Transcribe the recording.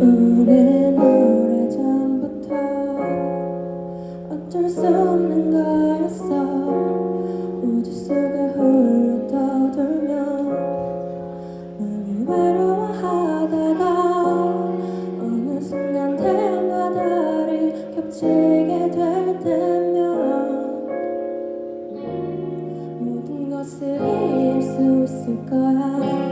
우린 오래전부터 어쩔 수 없는 거였어. 우주 속에 홀로 떠돌며 널 외로워하다가 어느 순간 대마다리 겹치게 될 때면 모든 것을 이해할 수 있을 거야.